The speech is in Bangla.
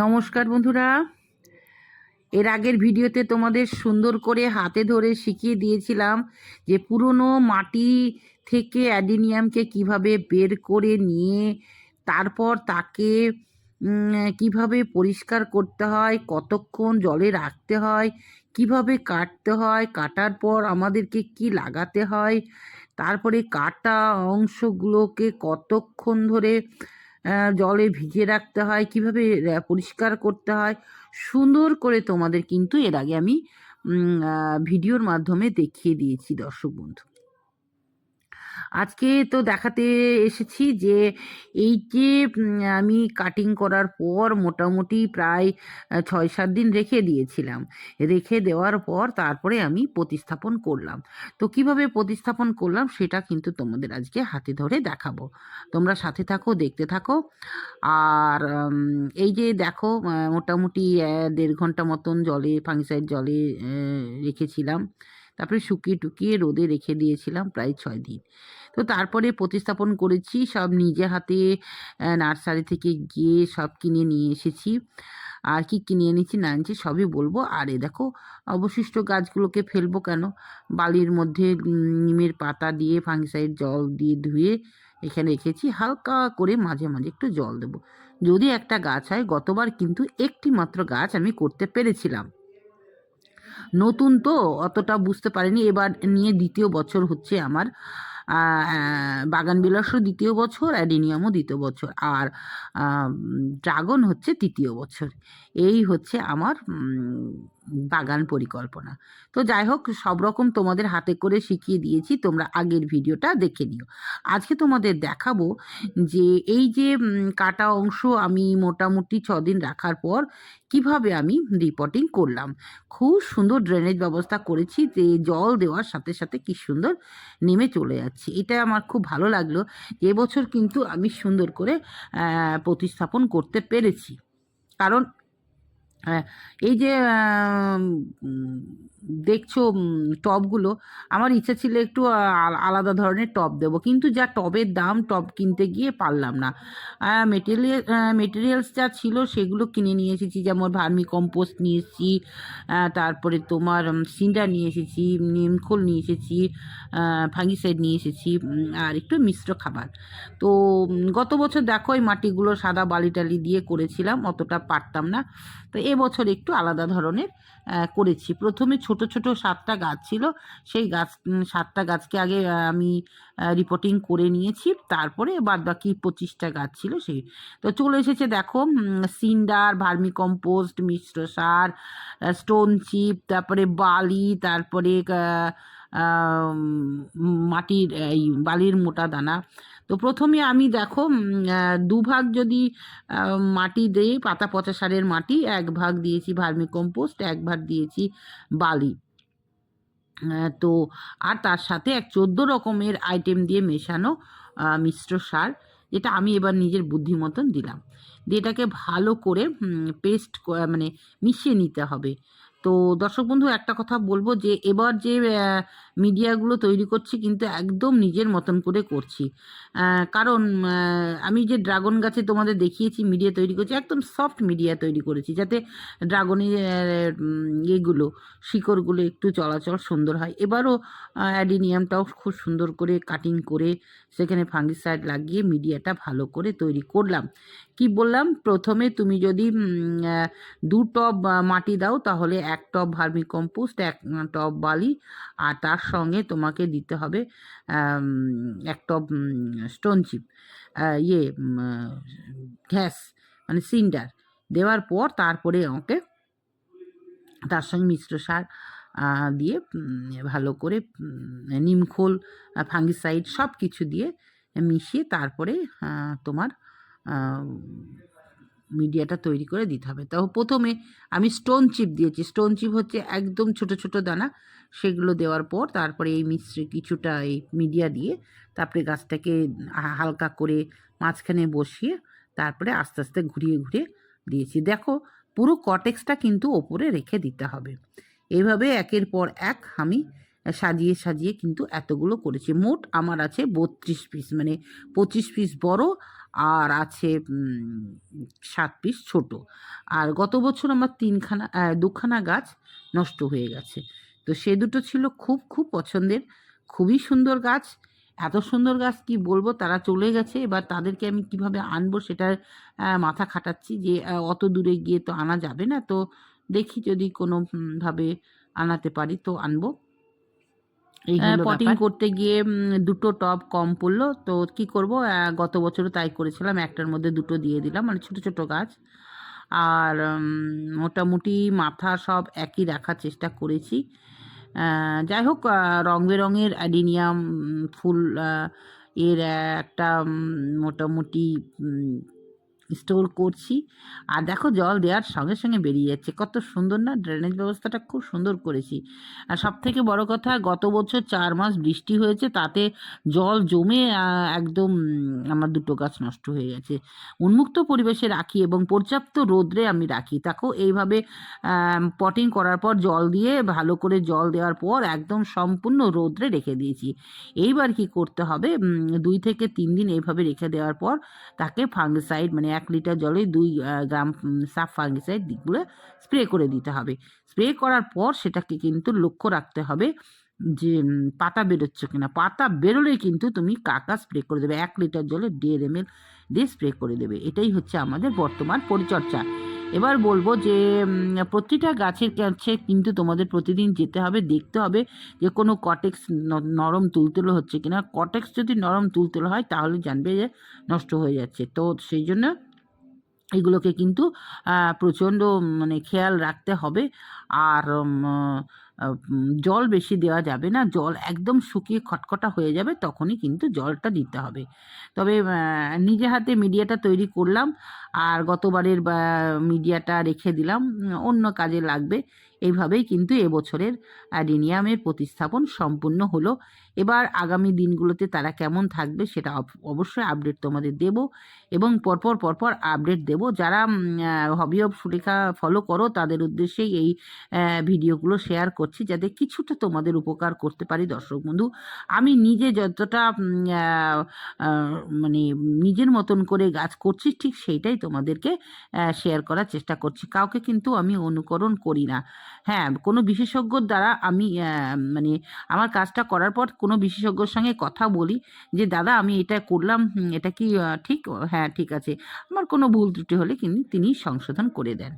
নমস্কার বন্ধুরা। এর আগের ভিডিওতে তোমাদের সুন্দর করে হাতে ধরে শিখিয়ে দিয়েছিলাম যে পুরনো মাটি থেকে অ্যাডিনিয়ামকে কীভাবে বের করে নিয়ে তারপর তাকে কীভাবে পরিষ্কার করতে হয়, কতক্ষণ জলে রাখতে হয়, কীভাবে কাটতে হয়, কাটার পর আমাদেরকে কি লাগাতে হয়, তারপরে কাটা অংশগুলোকে কতক্ষণ ধরে জলে ভিজিয়ে রাখতে হয়, কীভাবে পরিষ্কার করতে হয়, সুন্দর করে তোমাদের কিন্তু এর আগে আমি ভিডিওর মাধ্যমে দেখিয়ে দিয়েছি দর্শক বন্ধু। আজকে তো দেখাতে এসেছি যে এই যে আমি কাটিং করার পর মোটামুটি প্রায় ছয় সাত দিন রেখে দিয়েছিলাম। রেখে দেওয়ার পর তারপরে আমি প্রতিস্থাপন করলাম। তো কীভাবে প্রতিস্থাপন করলাম সেটা কিন্তু তোমাদের আজকে হাতে ধরে দেখাবো। তোমরা সাথে থাকো, দেখতে থাকো। আর এই যে দেখো মোটামুটি দেড় ঘণ্টা মতন জলে ফাঙ্গিসাইড জলে রেখেছিলাম। তারপরে শুকিয়ে টুকিয়ে রোদে রেখে দিয়েছিলাম প্রায় ছয় দিন। তো তারপরে প্রতিস্থাপন করেছি, সব নিজে হাতে নার্সারি থেকে গিয়ে সব কিনে নিয়ে এসেছি। আর কি কিনে এনেছি না এনেছি, সবই বলব। আর এ দেখো, অবশিষ্ট গাছগুলোকে ফেলব কেন? বালির মধ্যে নিমের পাতা দিয়ে, ফাঙ্গিসাইড জল দিয়ে ধুয়ে এখানে রেখেছি। হালকা করে মাঝে মাঝে একটু জল দেবো। যদি একটা গাছ হয়, গতবার কিন্তু একটি মাত্র গাছ আমি করতে পেরেছিলাম। নতুন তো, অতটা বুঝতে পারিনি। এবার নিয়ে দ্বিতীয় বছর হচ্ছে আমার। বাগান বিলাসও দ্বিতীয় বছর, অ্যাডিনিয়ামও দ্বিতীয় বছর, আর ড্রাগন হচ্ছে তৃতীয় বছর। এই হচ্ছে আমার বাগান পরিকল্পনা। তো যাই হোক, সব রকম তোমাদের হাতে করে শিখিয়ে দিয়েছি, তোমরা আগের ভিডিওটা দেখে নিও। আজকে তোমাদের দেখাবো যে এই যে কাটা অংশ আমি মোটামুটি ছদিন রাখার পর কীভাবে আমি রিপোর্টিং করলাম। খুব সুন্দর ড্রেনেজ ব্যবস্থা করেছি যে জল দেওয়ার সাথে সাথে কি সুন্দর নেমে চলে যাচ্ছে। এটা আমার খুব ভালো লাগল। এবছর কিন্তু আমি সুন্দর করে প্রতিস্থাপন করতে পেরেছি। কারণ এই যে দেখছ উম, টবগুলো আমার ইচ্ছা ছিল একটু আলাদা ধরনের টব দেবো কিন্তু যা টবের দাম টব কিনতে গিয়ে পারলাম না। মেটেরিয়াল মেটেরিয়ালস যা ছিল সেগুলো কিনে নিয়ে এসেছি যেমন ভার্মি কম্পোস্ট নিয়ে এসেছি তারপরে তোমার সিন্ডার নিয়ে এসেছি নিমখোল নিয়ে এসেছি ফাঙ্গিসাইড নিয়ে এসেছি আর একটু মিশ্র খাবার। তো গত বছর দেখো এই মাটিগুলো সাদা বালি টালি দিয়ে করেছিলাম অতটা পারতাম না। তো এবছর একটু আলাদা ধরনের করেছি। প্রথমে ছোট ছোট ছোট সাতটা গাছ ছিল। সেই গাছ সাতটা গাছকে আগে আমি রিপোর্টিং করে নিয়েছি। তারপরে বাদ বাকি পঁচিশটা গাছ ছিল সেই। তো চলে এসেছে দেখো সিন্ডার ভার্মি কম্পোস্ট মিশ্র সার স্টোন চিপ তারপরে বালি, তারপরে মাটির, এই বালির মোটা দানা। তো প্রথমে আমি দেখো দুভাগ যদি মাটি দিয়ে পাতা পচা সারের মাটি, এক ভাগ দিয়েছি ভার্মি কম্পোস্ট এক ভাগ দিয়েছি বালি। তো, আর তার সাথে এক চোদ্দ রকমের আইটেম দিয়ে মেশানো মিশ্র সার, যেটা আমি এবার নিজের বুদ্ধি মতন দিলাম। দিয়ে এটাকে ভালো করে পেস্ট মানে মিশিয়ে নিতে হবে। তো দর্শক বন্ধু, একটা কথা বলব যে, এবার যে মিডিয়াগুলো তৈরি করছি কিন্তু একদম নিজের মতন করে করছি। কারণ আমি যে ড্রাগন গাছে তোমাদের দেখিয়েছি, মিডিয়া তৈরি করছি, একদম সফট মিডিয়া তৈরি করেছি যাতে ড্রাগনের ইয়েগুলো, শিকড়গুলো একটু চলাচল সুন্দর হয়। এবারও অ্যাডিনিয়ামটাও খুব সুন্দর করে কাটিং করে সেখানে ফাঙ্গিসাইড লাগিয়ে মিডিয়াটা ভালো করে তৈরি করলাম। কি বললাম? প্রথমে তুমি যদি দু টব মাটি দাও তাহলে এক টব ভার্মি কম্পোস্ট এক টব বালি আর তার সঙ্গে তোমাকে দিতে হবে এক টব স্টোন চিপ ইয়ে গ্যাস মানে সিন্ডার দেওয়ার পর তারপরে আমাকে তার সঙ্গে মিশ্র সার দিয়ে ভালো করে নিমখোল ফাঙ্গিসাইড সব কিছু দিয়ে মিশিয়ে তারপরে তোমার মিডিয়াটা তৈরি করে দিতে হবে। তো প্রথমে আমি স্টোন চিপ দিয়েছি। স্টোন চিপ হচ্ছে একদম ছোট ছোট দানা। সেগুলো দেওয়ার পর তারপরে এই মিশ্র কিছুটা এই মিডিয়া দিয়ে তারপরে গাছটাকে হালকা করে মাঝখানে বসিয়ে তারপরে আস্তে আস্তে ঘুরিয়ে ঘুরিয়ে দিয়েছি। দেখো পুরো কটেক্সটা কিন্তু ওপরে রেখে দিতে হবে। এইভাবে একের পর এক আমি সাজিয়ে সাজিয়ে কিন্তু এতগুলো করেছি। মোট আমার আছে বত্রিশ পিস মানে পঁচিশ পিস বড় আর আছে সাত পিস ছোট। আর গত বছর আমার তিনখানা দুখানা গাছ নষ্ট হয়ে গেছে। তো সে দুটো ছিল খুব খুব পছন্দের, খুবই সুন্দর গাছ। এত সুন্দর গাছ কি বলব? তারা চলে গেছে। এবার তাদেরকে আমি কীভাবে আনব সেটার মাথা খাটাচ্ছি যে অত দূরে গিয়ে তো আনা যাবে না। তো দেখি যদি কোনোভাবে আনাতে পারি তো আনব। পটিং করতে গিয়ে দুটো টব কম পড়ল। তো কি করব? গত বছরও তাই করেছিলাম। একটার মধ্যে দুটো দিয়ে দিলাম। মানে ছোট ছোট গাছ। আর মোটামুটি মাথা সব একই রাখার চেষ্টা করেছি। যাই হোক রং বেরঙের অ্যাডিনিয়াম ফুল এর একটা মোটামুটি স্টোর করছি। আর দেখো জল দেওয়ার সঙ্গে সঙ্গে বেরিয়ে যাচ্ছে। কত সুন্দর না? ড্রেনেজ ব্যবস্থাটা খুব সুন্দর করেছি। আর সব থেকে বড় কথা, গত বছর চার মাস বৃষ্টি হয়েছে, তাতে জল জমে একদম আমার দুটো গাছ নষ্ট হয়ে গেছে। উন্মুক্ত পরিবেশে রাখি এবং পর্যাপ্ত রোদ্রে আমি রাখি। তাকেও এইভাবে পটিং করার পর জল দিয়ে, ভালো করে জল দেওয়ার পর একদম সম্পূর্ণ রোদ্রে রেখে দিয়েছি। এইবার কি করতে হবে? দুই থেকে তিন দিন এইভাবে রেখে দেওয়ার পর তাকে ফাঙ্গিসাইড মানে এক লিটার জলে দুই গ্রাম সাফ ফাঙ্গিসাইড দিকগুলো স্প্রে করে দিতে হবে। স্প্রে করার পর সেটাকে কিন্তু লক্ষ্য রাখতে হবে যে পাতা বেরোচ্ছে কিনা। পাতা বেরোলেই কিন্তু তুমি কাকা স্প্রে করে দেবে। এক লিটার জলে দেড় এম এল দিয়ে স্প্রে করে দেবে। এটাই হচ্ছে আমাদের বর্তমান পরিচর্যা। এবার বলব যে প্রতিটা গাছের কাছে কিন্তু তোমাদের প্রতিদিন যেতে হবে, দেখতে হবে যে কোনো কটেক্স নরম তুলতুলো হচ্ছে কিনা। কটেক্স যদি নরম তুলতুলো হয়, তাহলে জানবে যে নষ্ট হয়ে যাচ্ছে। তো সেই জন্য এগুলোকে কিন্তু প্রচণ্ড মানে খেয়াল রাখতে হবে। আর জল বেশি দেওয়া যাবে না। জল একদম শুকিয়ে খটখটা হয়ে যাবে তখনই কিন্তু জলটা দিতে হবে। তবে নিজে হাতে মিডিয়াটা তৈরি করলাম। আর গতবারের মিডিয়াটা রেখে দিলাম। অন্য কাজে লাগবে। এইভাবেই কিন্তু এবছরের অ্যাডিনিয়ামের প্রতিস্থাপন সম্পূর্ণ হলো। এবার আগামী দিনগুলোতে তারা কেমন থাকবে সেটা অবশ্যই আপডেট তোমাদের দেব এবং পরপর পরপর আপডেট দেব। যারা হবি অফ সুলেখা ফলো করো, তাদের উদ্দেশ্যেই এই ভিডিওগুলো শেয়ার করছি যাতে কিছুটা তোমাদের উপকার করতে পারি দর্শক বন্ধু। আমি নিজে যতটা মানে নিজের মতন করে গাছ করছি ঠিক সেইটাই তোমাদেরকে শেয়ার করার চেষ্টা করছি। কাউকে কিন্তু আমি অনুকরণ করি না। হ্যাঁ কোনো বিশেষজ্ঞর দ্বারা আমি মানে আমার কাজটা করার পর কোনো বিশেষজ্ঞর সঙ্গে কথা বলি যে, দাদা, আমি এটা করলাম এটা কি ঠিক? হ্যাঁ ঠিক আছে। আমার কোনো ভুল ত্রুটি হলে কিন্তু তিনি সংশোধন করে দেন।